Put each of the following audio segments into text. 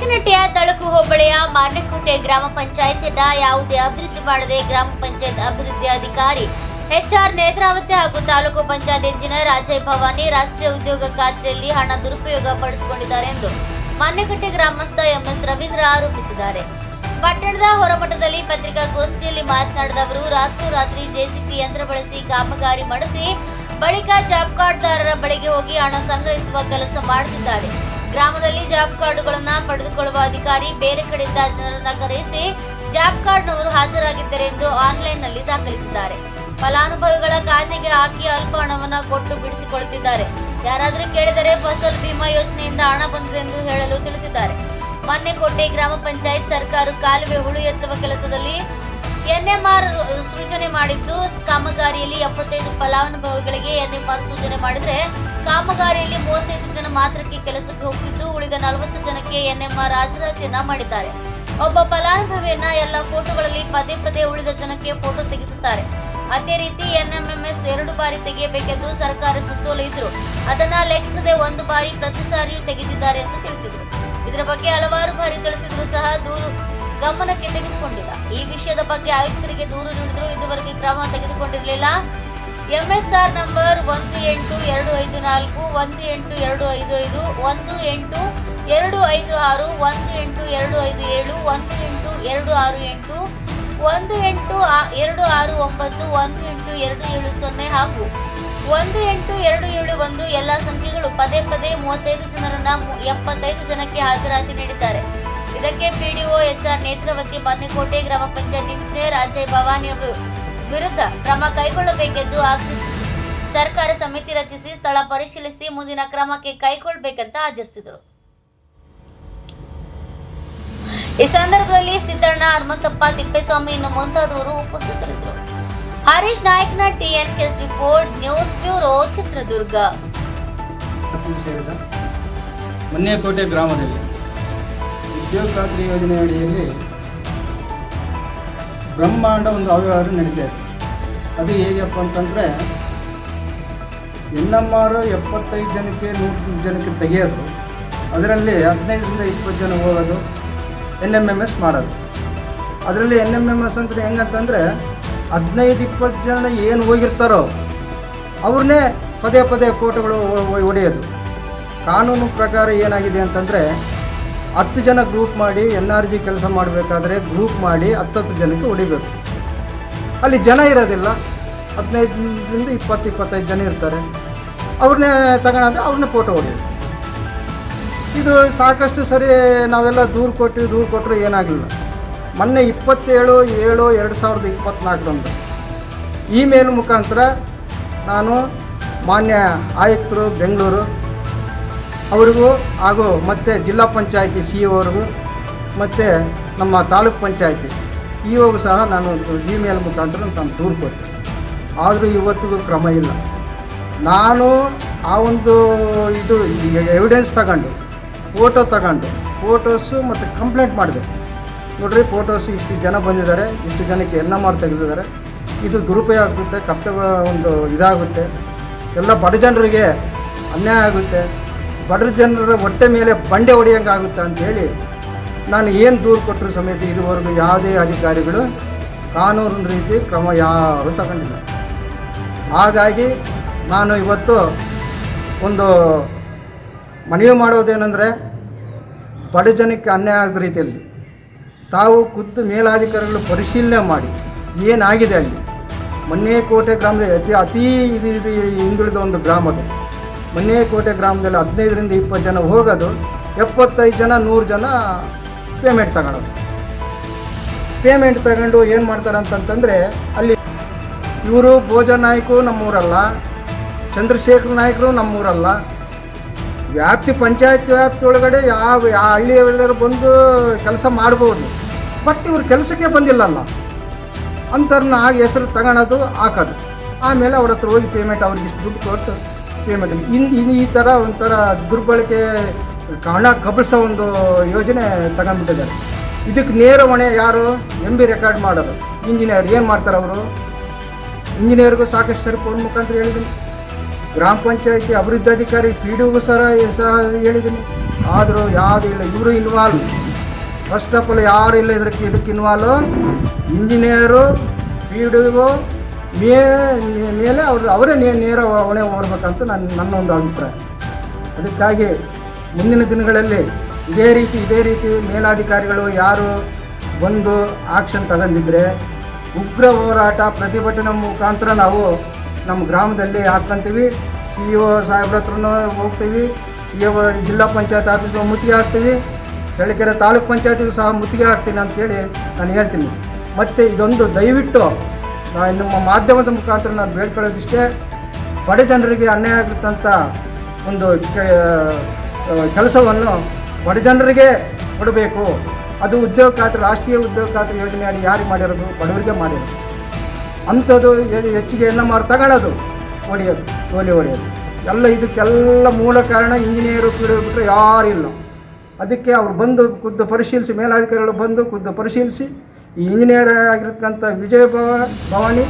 ನಾಯಕನಹಟ್ಟಿಯ ತಳಕು ಹೋಬಳಿಯ ಮಾರ್ನಕೋಟೆ ಗ್ರಾಮ ಪಂಚಾಯತಿನ ಯಾವುದೇ ಅಭಿವೃದ್ಧಿ ಮಾಡದೆ ಗ್ರಾಮ ಪಂಚಾಯತ್ ಅಭಿವೃದ್ಧಿ ಅಧಿಕಾರಿ ಎಚ್ಆರ್ ನೇತ್ರಾವತಿ ಹಾಗೂ ತಾಲೂಕು ಪಂಚಾಯತ್ ಇಂಜಿನಿಯರ್ ಅಜಯ್ ಭವಾನಿ ರಾಷ್ಟ್ರೀಯ ಉದ್ಯೋಗ ಖಾತ್ರಿಯಲ್ಲಿ ಹಣ ದುರುಪಯೋಗ ಪಡಿಸಿಕೊಂಡಿದ್ದಾರೆ ಎಂದು ಮಾನ್ಯಕಟ್ಟೆ ಗ್ರಾಮಸ್ಥ ಎಂಎಸ್ ರವೀಂದ್ರ ಆರೋಪಿಸಿದ್ದಾರೆ. ಪಟ್ಟಣದ ಹೊರಮಠದಲ್ಲಿ ಪತ್ರಿಕಾಗೋಷ್ಠಿಯಲ್ಲಿ ಮಾತನಾಡಿದ ಅವರು ರಾತ್ರೋರಾತ್ರಿ ಜೆಸಿಪಿ ಯಂತ್ರ ಬಳಸಿ ಕಾಮಗಾರಿ ಮಾಡಿಸಿ, ಬಳಿಕ ಜಾಬ್ ಕಾರ್ಡ್ದಾರರ ಬಳಿಗೆ ಹೋಗಿ ಹಣ ಸಂಗ್ರಹಿಸುವ ಕೆಲಸ ಮಾಡುತ್ತಿದ್ದಾರೆ. ಗ್ರಾಮದಲ್ಲಿ ಜಾಬ್ ಕಾರ್ಡುಗಳನ್ನು ಪಡೆದುಕೊಳ್ಳುವ ಅಧಿಕಾರಿ ಬೇರೆ ಕಡೆಯಿಂದ ಜನರನ್ನ ಕರೆಸಿ ಜಾಬ್ ಕಾರ್ಡ್ನವರು ಹಾಜರಾಗಿದ್ದಾರೆ ಎಂದು ಆನ್ಲೈನ್ನಲ್ಲಿ ದಾಖಲಿಸಿದ್ದಾರೆ. ಫಲಾನುಭವಿಗಳ ಖಾತೆಗೆ ಹಾಕಿ ಅಲ್ಪ ಹಣವನ್ನು ಕೊಟ್ಟು ಬಿಡಿಸಿಕೊಳ್ಳುತ್ತಿದ್ದಾರೆ ಯಾರಾದರೂ ಕೇಳಿದರೆ ಫಸಲ್ ಬಿಮಾ ಯೋಜನೆಯಿಂದ ಹಣ ಬಂದಿದೆ ಎಂದು ಹೇಳಲು ತಿಳಿಸಿದ್ದಾರೆ. ಮನ್ನೆಕೋಟೆ ಗ್ರಾಮ ಪಂಚಾಯತ್ ಸರ್ಕಾರ ಕಾಲುವೆ ಹುಳು ಎತ್ತುವ ಕೆಲಸದಲ್ಲಿ ಎನ್ಎಂಆರ್ ಸೃಜನೆ ಮಾಡಿದ್ದು, ಕಾಮಗಾರಿಯಲ್ಲಿ ಎಪ್ಪತ್ತೈದು ಫಲಾನುಭವಿಗಳಿಗೆ ಎನ್ಎಂಆರ್ ಸೃಜನೆ ಮಾಡಿದರೆ ಕಾಮಗಾರಿಯಲ್ಲಿ ಮೂವತ್ತೈದು ಮಾತ್ರಕ್ಕೆ ಕೆಲಸಕ್ಕೆ ಹೋಗ್ತಿದ್ದು, ಉಳಿದ ನಲವತ್ತು ಜನಕ್ಕೆ ಎನ್ಎಂಆರ್ ಹಾಜರಾತಿಯನ್ನ ಮಾಡಿದ್ದಾರೆ. ಒಬ್ಬ ಫಲಾನುಭವಿಯನ್ನ ಎಲ್ಲ ಫೋಟೋಗಳಲ್ಲಿ ಪದೇ ಪದೇ ಉಳಿದ ಜನಕ್ಕೆ ಫೋಟೋ ತೆಗೆಸುತ್ತಾರೆ. ಅದೇ ರೀತಿ ಎನ್ಎಂಎಂಎಸ್ ಎರಡು ಬಾರಿ ತೆಗೆಯಬೇಕೆಂದು ಸರ್ಕಾರ ಸುತ್ತೋಲೆ ಇದ್ರು ಅದನ್ನ ಲೆಕ್ಕಿಸದೆ ಒಂದು ಬಾರಿ ಪ್ರತಿ ಸಾರಿಯೂ ತೆಗೆದಿದ್ದಾರೆ ಎಂದು ತಿಳಿಸಿದರು. ಇದರ ಬಗ್ಗೆ ಹಲವಾರು ಬಾರಿ ತಿಳಿಸಿದ್ರು ಸಹ ದೂರು ಗಮನಕ್ಕೆ ತೆಗೆದುಕೊಂಡಿಲ್ಲ. ಈ ವಿಷಯದ ಬಗ್ಗೆ ಆಯುಕ್ತರಿಗೆ ದೂರು ನೀಡಿದ್ರು ಇದುವರೆಗೆ ಕ್ರಮ ತೆಗೆದುಕೊಂಡಿರಲಿಲ್ಲ. ಎಂಎಸ್ಆರ್ ನಂಬರ್ ಒಂದು ಎಂಟು ಎರಡು ಐದು ನಾಲ್ಕು ಒಂದು ಎಂಟು ಎರಡು ಐದು ಐದು ಒಂದು ಎಂಟು ಎರಡು ಐದು ಆರು ಒಂದು ಎಂಟು ಎರಡು ಐದು ಏಳು ಒಂದು ಎಂಟು ಎರಡು ಆರು ಎಂಟು ಒಂದು ಎಂಟು ಎರಡು ಆರು ಒಂಬತ್ತು ಒಂದು ಎಂಟು ಎರಡು ಏಳು ಸೊನ್ನೆ ಹಾಗೂ ಒಂದು ಎಂಟು ಎರಡು ಏಳು ಒಂದು ಎಲ್ಲ ಸಂಖ್ಯೆಗಳು ಪದೇ ಪದೇ ಮೂವತ್ತೈದು ಜನರನ್ನ ಎಪ್ಪತ್ತೈದು ಜನಕ್ಕೆ ಹಾಜರಾತಿ ನೀಡಿದ್ದಾರೆ. ಇದಕ್ಕೆ ಪಿಡಿಒ ಎಚ್ಆರ್ ನೇತ್ರಾವತಿ ಬನ್ನಿಕೋಟೆ ಗ್ರಾಮ ಪಂಚಾಯತ್ ಇಂಜಿನಿಯರ್ ಅಜಯ್ ಭವಾನಿ ಅವರು ವಿರುದ್ಧ ಕ್ರಮ ಕೈಗೊಳ್ಳಬೇಕೆಂದು ಆಗ್ರಹಿಸಿದರು. ಸರ್ಕಾರ ಸಮಿತಿ ರಚಿಸಿ ಸ್ಥಳ ಪರಿಶೀಲಿಸಿ ಮುಂದಿನ ಕ್ರಮಕ್ಕೆ ಕೈಗೊಳ್ಳಬೇಕಂತ ಆಚರಿಸಿದರು. ಈ ಸಂದರ್ಭದಲ್ಲಿ ಸಿದ್ದಣ್ಣ, ಹನುಮಂತಪ್ಪ, ತಿಪ್ಪೇಸ್ವಾಮಿ ಇನ್ನು ಮುಂತಾದವರು ಉಪಸ್ಥಿತರಿದ್ದರು. ಹರೀಶ್ ನಾಯಕ್ನ ಟಿಎನ್ ಕೆಸ್ಟಿ ಫೋರ್ಡ್ ನ್ಯೂಸ್ ಬ್ಯೂರೋ ಚಿತ್ರದುರ್ಗ. ಮನ್ನೇಕೋಟೆ ಗ್ರಾಮದಲ್ಲಿ ಉದ್ಯೋಗ ಖಾತ್ರಿ ಯೋಜನೆ ಅಡಿಯಲ್ಲಿ ಬ್ರಹ್ಮಾಂಡ ಒಂದು ಅವ್ಯವಹಾರ ನಡೀತಾ ಇತ್ತು. ಅದು ಹೇಗಪ್ಪ ಅಂತಂದರೆ ಎನ್ ಎಂ ಆರ್ ಎಪ್ಪತ್ತೈದು ಜನಕ್ಕೆ ನೂರು ಜನಕ್ಕೆ ತೆಗೆಯೋದು, ಅದರಲ್ಲಿ ಹದಿನೈದರಿಂದ ಇಪ್ಪತ್ತು ಜನ ಹೋಗೋದು ಎನ್ ಎಂ ಎಂ ಎಸ್ ಮಾಡೋದು. ಅದರಲ್ಲಿ ಎನ್ ಎಂ ಎಂ ಎಸ್ ಅಂದರೆ ಹೆಂಗಂತಂದರೆ, ಹದಿನೈದು ಇಪ್ಪತ್ತು ಜನ ಏನು ಹೋಗಿರ್ತಾರೋ, ಅವ್ರನ್ನೇ ಪದೇ ಪದೇ ಹೊ- ಹೊಡೆಯೋದು ಕಾನೂನು ಪ್ರಕಾರ ಏನಾಗಿದೆ ಅಂತಂದರೆ ಹತ್ತು ಜನ ಗ್ರೂಪ್ ಮಾಡಿ ಎನ್ ಆರ್ ಜಿ ಕೆಲಸ ಮಾಡಬೇಕಾದ್ರೆ ಗ್ರೂಪ್ ಮಾಡಿ ಹತ್ತತ್ತು ಜನಕ್ಕೆ ಹೊಡಿಬೇಕು. ಅಲ್ಲಿ ಜನ ಇರೋದಿಲ್ಲ. ಹದಿನೈದರಿಂದ ಇಪ್ಪತ್ತು, ಇಪ್ಪತ್ತೈದು ಜನ ಇರ್ತಾರೆ. ಅವ್ರನ್ನೇ ತಗೊಳಂದ್ರೆ ಅವ್ರನ್ನೇ ಫೋಟೋ ಹೊಡಿಬೇಕು. ಇದು ಸಾಕಷ್ಟು ಸರಿ ನಾವೆಲ್ಲ ದೂರು ಕೊಟ್ಟು, ದೂರು ಕೊಟ್ಟರು ಏನಾಗಲಿಲ್ಲ ಮೊನ್ನೆ ಇಪ್ಪತ್ತೇಳು, ಏಳು, ಎರಡು ಸಾವಿರದ ಇಪ್ಪತ್ತ್ನಾಲ್ಕರಂದು ಇಮೇಲ್ ಮುಖಾಂತರ ನಾನು ಮಾನ್ಯ ಆಯುಕ್ತರು, ಬೆಂಗಳೂರು ಅವರಿಗೂ ಹಾಗೂ ಮತ್ತು ಜಿಲ್ಲಾ ಪಂಚಾಯಿತಿ ಸಿ ಅವರಿಗೂ ಮತ್ತು ನಮ್ಮ ತಾಲೂಕ್ ಪಂಚಾಯಿತಿ ಇ ಒಗೂ ಸಹ ನಾನು ಇಮೇಲ್ ಮುಖಾಂತರ ನಾನು ದೂರು ಕೊಟ್ಟೆ ಆದರೂ ಇವತ್ತಿಗೂ ಕ್ರಮ ಇಲ್ಲ. ನಾನು ಆ ಒಂದು ಇದು ಎವಿಡೆನ್ಸ್ ತಗೊಂಡು ಫೋಟೋ ತಗೊಂಡು ಫೋಟೋಸು ಮತ್ತು ಕಂಪ್ಲೇಂಟ್ ಮಾಡಿದೆ. ನೋಡ್ರಿ ಫೋಟೋಸ್ ಇಷ್ಟು ಜನ ಬಂದಿದ್ದಾರೆ, ಇಷ್ಟು ಜನಕ್ಕೆ ಎನ್ನ ಆರ್ ತೆಗೆದಿದ್ದಾರೆ. ಇದು ದುರುಪಯೋಗ ಆಗುತ್ತೆ, ಕರ್ತವ್ಯ ಒಂದು ಇದಾಗುತ್ತೆ. ಎಲ್ಲ ಬಡ ಜನರಿಗೆ ಅನ್ಯಾಯ ಆಗುತ್ತೆ. ಬಡ ಜನರ ಹೊಟ್ಟೆ ಮೇಲೆ ಬಂಡೆ ಹೊಡೆಯಂಗೆ ಆಗುತ್ತೆ ಅಂತೇಳಿ ನಾನು ಏನು ದೂರು ಕೊಟ್ಟರು ಸಮೇತ ಇದುವರೆಗೂ ಯಾವುದೇ ಅಧಿಕಾರಿಗಳು ಕಾನೂನು ರೀತಿ ಕ್ರಮ ಯಾರು ತಗೊಂಡಿಲ್ಲ. ಹಾಗಾಗಿ ನಾನು ಇವತ್ತು ಒಂದು ಮನವಿ ಮಾಡೋದೇನೆಂದರೆ ಬಡ ಜನಕ್ಕೆ ಅನ್ಯಾಯ ಆಗದ ರೀತಿಯಲ್ಲಿ ತಾವು ಖುದ್ದು ಮೇಲಾಧಿಕಾರಿಗಳು ಪರಿಶೀಲನೆ ಮಾಡಿ ಏನಾಗಿದೆ ಅಲ್ಲಿ. ಮೊನ್ನೆ ಕೋಟೆ ಗ್ರಾಮದಲ್ಲಿ ಅತಿ ಅತೀ ಇದು ಇದು ಹಿಂದುಳಿದ ಒಂದು ಗ್ರಾಮ ಅದು. ಮನ್ನೇಕೋಟೆ ಗ್ರಾಮದಲ್ಲಿ ಹದಿನೈದರಿಂದ ಇಪ್ಪತ್ತು ಜನ ಹೋಗೋದು, ಎಪ್ಪತ್ತೈದು ಜನ, ನೂರು ಜನ ಪೇಮೆಂಟ್ ತಗೊಳೋದು. ಪೇಮೆಂಟ್ ತಗೊಂಡು ಏನು ಮಾಡ್ತಾರೆ ಅಂತಂತಂದರೆ, ಅಲ್ಲಿ ಇವರು ಭೋಜ ನಾಯ್ಕು ನಮ್ಮೂರಲ್ಲ, ಚಂದ್ರಶೇಖರ್ ನಾಯ್ಕರು ನಮ್ಮೂರಲ್ಲ, ವ್ಯಾಪ್ತಿ ಪಂಚಾಯತ್ ವ್ಯಾಪ್ತಿ ಒಳಗಡೆ ಯಾವ ಯಾವ ಹಳ್ಳಿಯವರು ಬಂದು ಕೆಲಸ ಮಾಡ್ಬೋದು. ಬಟ್ ಇವ್ರು ಕೆಲಸಕ್ಕೆ ಬಂದಿಲ್ಲಲ್ಲ. ಅಂಥವ್ರನ್ನ ಆಗ ಹೆಸರು ತಗೊಳೋದು, ಹಾಕೋದು. ಆಮೇಲೆ ಅವ್ರ ಹತ್ರ ಹೋಗಿ ಪೇಮೆಂಟ್ ಅವ್ರಿಗೆ ಇಷ್ಟು ದುಡ್ಡು ಕೊಟ್ಟು ಇನ್ನು ಈ ಥರ ಒಂಥರ ದುರ್ಬಳಕೆ ಹಣ ಕಬಳಿಸೋ ಒಂದು ಯೋಜನೆ ತಗೊಂಡ್ಬಿಟ್ಟಿದ್ದಾರೆ. ಇದಕ್ಕೆ ನೇರ ಹೊಣೆ ಯಾರು? ಎಂ ಬಿ ರೆಕಾರ್ಡ್ ಮಾಡೋದು ಇಂಜಿನಿಯರ್ ಏನು ಮಾಡ್ತಾರೆ ಅವರು? ಇಂಜಿನಿಯರ್ಗೂ ಸಾಕಷ್ಟು ಸರಿ ಫೋನ್ ಮುಖಾಂತರ ಹೇಳಿದ್ದೀನಿ. ಗ್ರಾಮ ಪಂಚಾಯತಿ ಅಭಿವೃದ್ಧಿ ಅಧಿಕಾರಿ ಪಿ ಡಿ ಸರ ಸಹ ಹೇಳಿದ್ದೀನಿ. ಆದರೂ ಯಾರು ಇಲ್ಲ, ಇವರು ಇನ್ವಾಲ್ವ್ ಫಸ್ಟ್ ಆಫ್ ಆಲ್ ಯಾರು ಇಲ್ಲ, ಇದಕ್ಕೆ ಇದಕ್ಕೆ involve engineer P D O May ಮೇಲೆ ಅವರು ಅವರೇ ನೇರ ಹೊಣೆ ಹೊರಬೇಕಂತ ನನ್ನ ನನ್ನ ಒಂದು ಅಭಿಪ್ರಾಯ. ಅದಕ್ಕಾಗಿ ಮುಂದಿನ ದಿನಗಳಲ್ಲಿ ಇದೇ ರೀತಿ ಇದೇ ರೀತಿ ಮೇಲಾಧಿಕಾರಿಗಳು ಯಾರು ಬಂದು ಆಕ್ಷನ್ ತಗೊಂಡಿದ್ರೆ ಉಗ್ರ ಹೋರಾಟ ಪ್ರತಿಭಟನೆ ಮುಖಾಂತರ ನಾವು ನಮ್ಮ ಗ್ರಾಮದಲ್ಲಿ ಹಾಕ್ಕೊಂತೀವಿ. ಸಿ ಒ ಸಾಹೇಬ್ರ ಹತ್ರನೂ ಹೋಗ್ತೀವಿ. ಸಿ ಒ ಜಿಲ್ಲಾ ಪಂಚಾಯತ್ ಆಫೀಸ್ ಮುತ್ತಿಗೆ ಹಾಕ್ತೀವಿ. ಚಳ್ಳಕೆರೆ ತಾಲೂಕ್ ಪಂಚಾಯತಿಗೂ ಸಹ ಮುತ್ತಿಗೆ ಹಾಕ್ತೀನಿ ಅಂತೇಳಿ ನಾನು ಹೇಳ್ತೀನಿ. ಮತ್ತು ಇದೊಂದು ದಯವಿಟ್ಟು ನಾನು ನಮ್ಮ ಮಾಧ್ಯಮದ ಮುಖಾಂತರ ನಾನು ಬೇಡ್ಕೊಳ್ಳೋದಿಷ್ಟೇ, ಬಡ ಜನರಿಗೆ ಅನ್ಯಾಯ ಆಗಿರ್ತಂಥ ಒಂದು ಕೆಲಸವನ್ನು ಬಡ ಜನರಿಗೆ ಕೊಡಬೇಕು. ಅದು ಉದ್ಯೋಗ ಖಾತ್ರಿ, ರಾಷ್ಟ್ರೀಯ ಉದ್ಯೋಗ ಖಾತ್ರಿ ಯೋಜನೆ ಅಡಿ ಯಾರಿಗೆ ಮಾಡಿರೋದು? ಬಡವರಿಗೆ ಮಾಡಿರೋದು. ಅಂಥದ್ದು ಹೆಚ್ಚಿಗೆ ಎಲ್ಲ ಮಾರು ತಗೊಳ್ಳೋದು. ಹೊಡೆಯೋದು ತೋಲಿ ಹೊಡೆಯೋದು ಎಲ್ಲ ಇದಕ್ಕೆಲ್ಲ ಮೂಲ ಕಾರಣ ಇಂಜಿನಿಯರು ಬಿಟ್ಟರೆ ಯಾರಿಲ್ಲ ಅದಕ್ಕೆ ಅವ್ರು ಬಂದು ಖುದ್ದು ಪರಿಶೀಲಿಸಿ, ಮೇಲಾಧಿಕಾರಿಗಳು ಬಂದು ಖುದ್ದು ಪರಿಶೀಲಿಸಿ ಈ ಇಂಜಿನಿಯರ್ ಆಗಿರ್ತಕ್ಕಂಥ ವಿಜಯ ಭವ, ಭವಾನಿ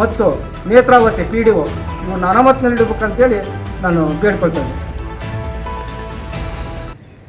ಮತ್ತು ನೇತ್ರಾವತಿ ಪಿ ಡಿ ಒ ಇವ್ರನ್ನ ಅನಾಮತ್ನಲ್ಲಿ ಇಡಬೇಕಂತೇಳಿ ನಾನು ಬೇಡ್ಕೊಳ್ತೇನೆ.